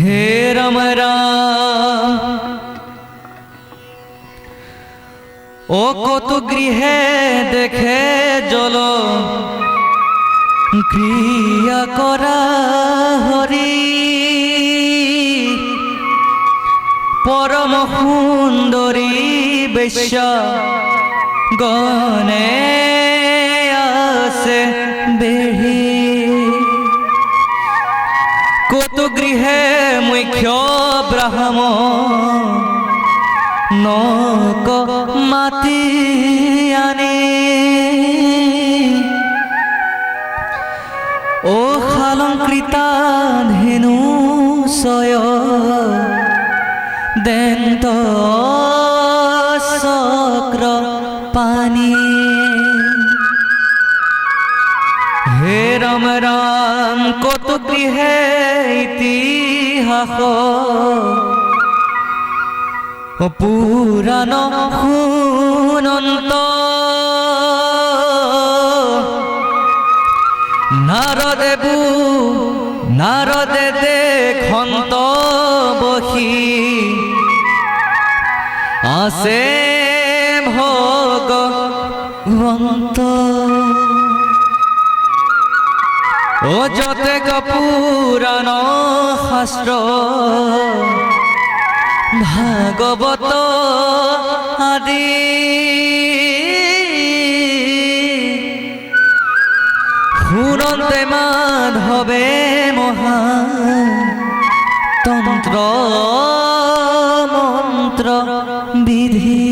হে রাম রাম ও কত গৃহে দেখে জল। ক্রিয়া করা হরি। পরম সুন্দরী বেশ্য গণে কত গৃহে মুখ্য ব্রাহ্ম নক মাতি আনি। ও শালংকৃতা ধেনু চয় দেন্ত চক্র পানী। হে রাম। কত গৃহে ইতিহাস। পুরাণ শুনন্ত নারদেবু নারদে দেখন্ত বহি। আছে ভগবন্ত ও যতে পুরাণ শাস্ত্র। ভাগবত আদি। শুনন্তে মাধৱে মহা তন্ত্ৰ মন্ত্ৰ বিধি